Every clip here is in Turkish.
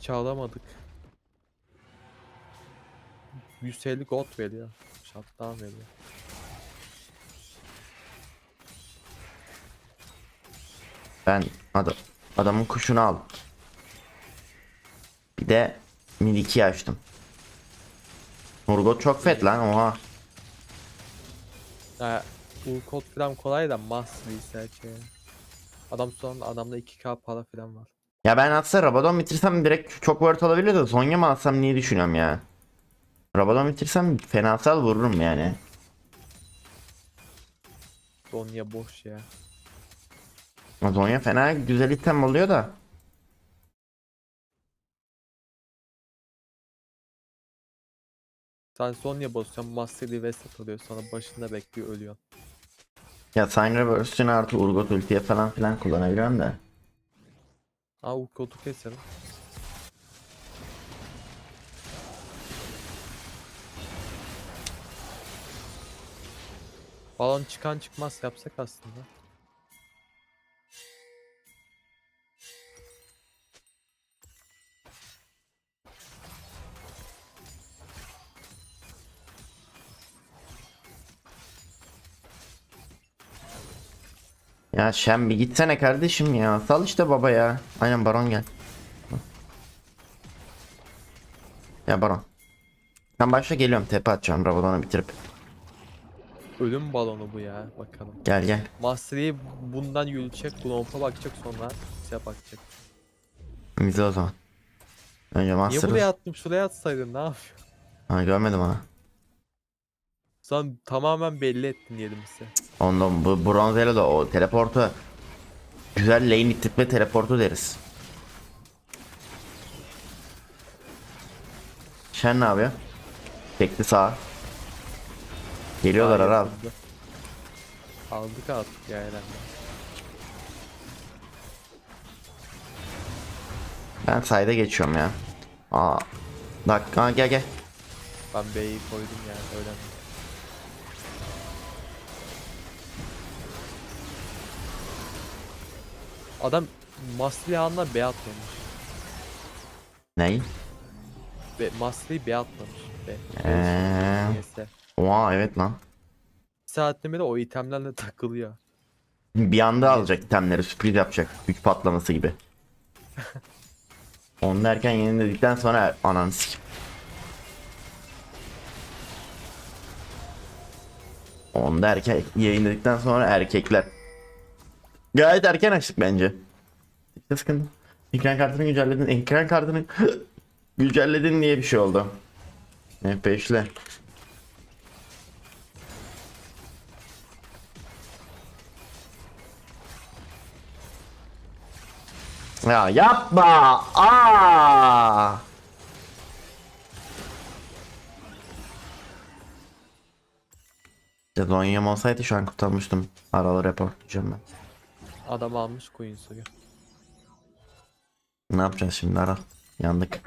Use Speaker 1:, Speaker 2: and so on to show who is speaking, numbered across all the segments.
Speaker 1: Çağlamadık. 150 gold veriyor. Shutdown veriyor.
Speaker 2: Ben adam, adamın kuşunu al. Bir de mid 2'yi açtım. Urgot çok fet lan oha.
Speaker 1: Ha, bu kod falan kolay da mass research ya. Adam son adamda 2k para falan var.
Speaker 2: Ya ben atsa Rabadon bitirsem direkt çok word olabilir de Sonya mı alsam niye düşünüyorum ya. Rabadon bitirsem fenasal vururum yani.
Speaker 1: Donya boş ya.
Speaker 2: Ama Sonya fena güzel item oluyor da.
Speaker 1: Sen Sonya basıyorsun Master Reset alıyor sonra başında bekliyor ölüyor.
Speaker 2: Ya Sign Reverse'ün artı Urgot ultiye falan filan kullanabiliyorum da.
Speaker 1: Aa bu keselim. Balon çıkan çıkmaz yapsak aslında.
Speaker 2: Ya Şen bir gitsene kardeşim ya. Sal işte baba ya. Aynen Baron gel. Ya Baron. Ben başta geliyorum tepe atacağım Rabadon'u bitirip.
Speaker 1: Ölüm balonu bu ya bakalım.
Speaker 2: Gel gel.
Speaker 1: Mastery'i bundan yürütecek, Glomp'a bakacak sonra size bakacak.
Speaker 2: Bize o zaman. Önce
Speaker 1: Niye
Speaker 2: Master'ı.
Speaker 1: buraya attım? Şuraya atsaydın ne yapıyorsun?
Speaker 2: Ha görmedim onu.
Speaker 1: Sen tamamen belli ettin yerimizi.
Speaker 2: Ondan bu bronzele de o teleportu güzel lane ittirme teleportu deriz. Şen ne yapıyor? Tekli sağ. Geliyorlar Aral.
Speaker 1: Aldık artık ya herhalde.
Speaker 2: Ben sayda geçiyorum ya. Aa. Dakika gel gel.
Speaker 1: Ben B'yi koydum yani öyle. Adam Mastery anla B atlamış.
Speaker 2: Ney?
Speaker 1: B, Mastery B atlamış. B.
Speaker 2: Eee.
Speaker 1: Neyse.
Speaker 2: Oha evet lan.
Speaker 1: Saatlemede o itemlerle takılıyor.
Speaker 2: Bir anda alacak itemleri sürpriz yapacak. Güç patlaması gibi. Onu derken yeniledikten sonra ananı sikim. Onu derken yayınladıktan sonra erkekler. Gayet erken açtık bence. İşte sıkıntı. Ekran kartını güncelledin. Ekran kartını güncelledin diye bir şey oldu. F5'le. Ya yapma. Aa! Ya Zonya'm olsaydı şu an kurtarmıştım. Report diyeceğim ben.
Speaker 1: Adam almış Queen suyu.
Speaker 2: Ne yapacağız şimdi Ara? Yandık.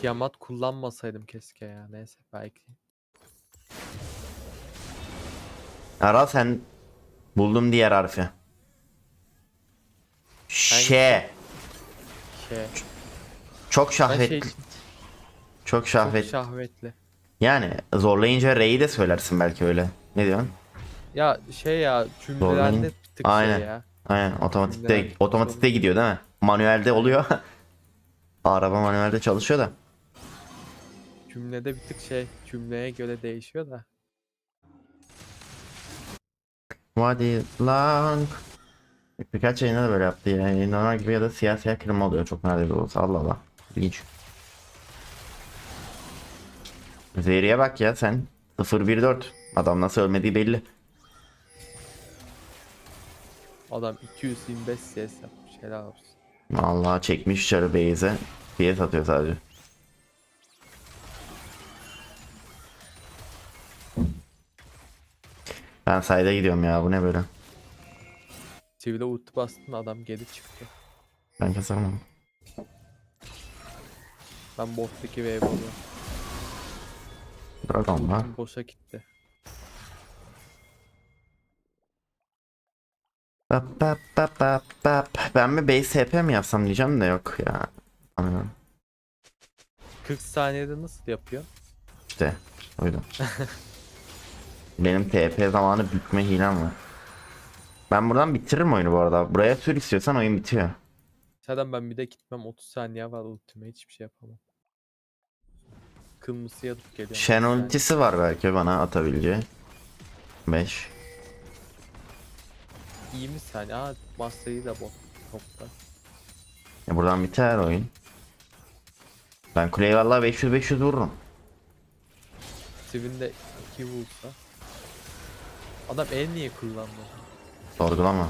Speaker 1: Tiamat kullanmasaydım keşke ya. Neyse belki.
Speaker 2: Ara sen buldum diğer harfi. Şe.
Speaker 1: Şey.
Speaker 2: Çok şahvetli.
Speaker 1: şey
Speaker 2: Çok
Speaker 1: çok
Speaker 2: şahvetli.
Speaker 1: şahvetli.
Speaker 2: Yani zorlayınca R'yi de söylersin belki öyle. Ne diyorsun?
Speaker 1: Ya şey ya cümlelerde bir tık
Speaker 2: Aynen.
Speaker 1: şey ya.
Speaker 2: Aynen otomatikte otomatikte gidiyor değil mi? Manuelde oluyor. Araba manuelde çalışıyor da.
Speaker 1: Cümlede bir tık şey cümleye göre değişiyor da.
Speaker 2: What is long? Birkaç yayında da böyle yaptı yani normal gibi ya da siyah siyah kırmızı oluyor çok nadir de olsa Allah Allah. İlginç. Zehriye bak ya sen 014 adam nasıl ölmediği belli.
Speaker 1: Adam 225 CS yapmış helal olsun.
Speaker 2: Allah çekmiş çarı beyze. PS atıyor sadece. Ben sayda gidiyorum ya bu ne böyle.
Speaker 1: Çivide ulti bastın adam geri çıktı.
Speaker 2: Ben kazanmam.
Speaker 1: Ben bottaki wave alıyorum.
Speaker 2: Dragon var.
Speaker 1: Boşa gitti.
Speaker 2: Bap bap bap bap bap. Ben mi base HP mi yapsam diyeceğim de yok ya. Anlıyorum.
Speaker 1: 40 saniyede nasıl yapıyor?
Speaker 2: İşte oydu. Benim TP zamanı bitme hilem var. Ben buradan bitiririm oyunu bu arada. Buraya sür istiyorsan oyun bitiyor.
Speaker 1: Zaten ben bir de gitmem 30 saniye var ultime hiçbir şey yapamam. Kırmızı yatıp geliyor.
Speaker 2: Shen ultisi var belki bana atabileceği. 5.
Speaker 1: 20 saniye. Aa Master'ı da bot topta.
Speaker 2: Ya buradan biter oyun. Ben kuleyi vallahi 500 500 vururum.
Speaker 1: Steven de 2 vursa. Adam el niye kullanmadı?
Speaker 2: Sorgulama.